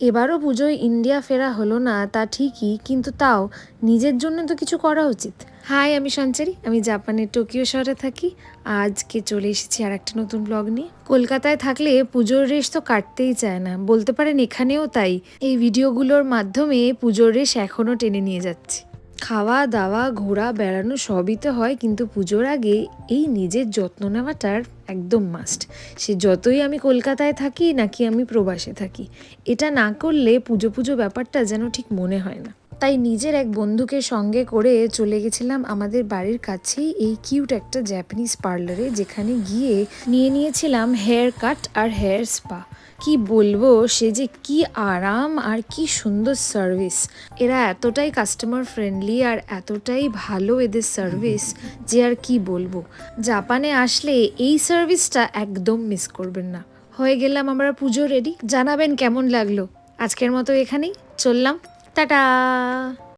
এবারও পুজোয় ইন্ডিয়া ফেরা হলো না, তা ঠিকই, কিন্তু তাও নিজের জন্য তো কিছু করা উচিত। হাই, আমি সঞ্চারি, আমি জাপানের টোকিও শহরে থাকি। আজকে চলে এসেছি আর একটা নতুন ব্লগ নিয়ে। কলকাতায় থাকলে পুজোর রেশ তো কাটতেই চায় না। বলতে পারেন এখানেও তাই। এই ভিডিওগুলোর মাধ্যমে পুজোর রেশ এখনও টেনে নিয়ে যাচ্ছি। খাওয়া, দাওয়া, ঘোরা, বেড়ানো সবই তো হয়, কিন্তু পুজোর আগে এই নিজের যত্ন নেওয়াটার একদম মাস্ট সে যতই আমি কলকাতায় থাকি নাকি আমি প্রবাসে থাকি, এটা না করলে পুজো পুজো ব্যাপারটা যেন ঠিক মনে হয় না। তাই নিজের এক বন্ধুকে সঙ্গে করে চলে গেছিলাম আমাদের বাড়ির কাছেই এই কিউট একটা জাপানিজ পার্লারে যেখানে গিয়ে নিয়ে নিয়েছিলাম হেয়ার কাট আর হেয়ার স্পা কি বলব, সে যে কি আরাম আর কি সুন্দর সার্ভিস এরা এতটাই কাস্টমার ফ্রেন্ডলি আর এতটাই ভালো এদের সার্ভিস যে আর কি বলব। জাপানে আসলে এই সার্ভিসটা একদম মিস করবেন না। হয়ে গেলাম আমরা পুজো রেডি জানাবেন কেমন লাগল। আজকের মতো এখানেই চললাম। টাটা!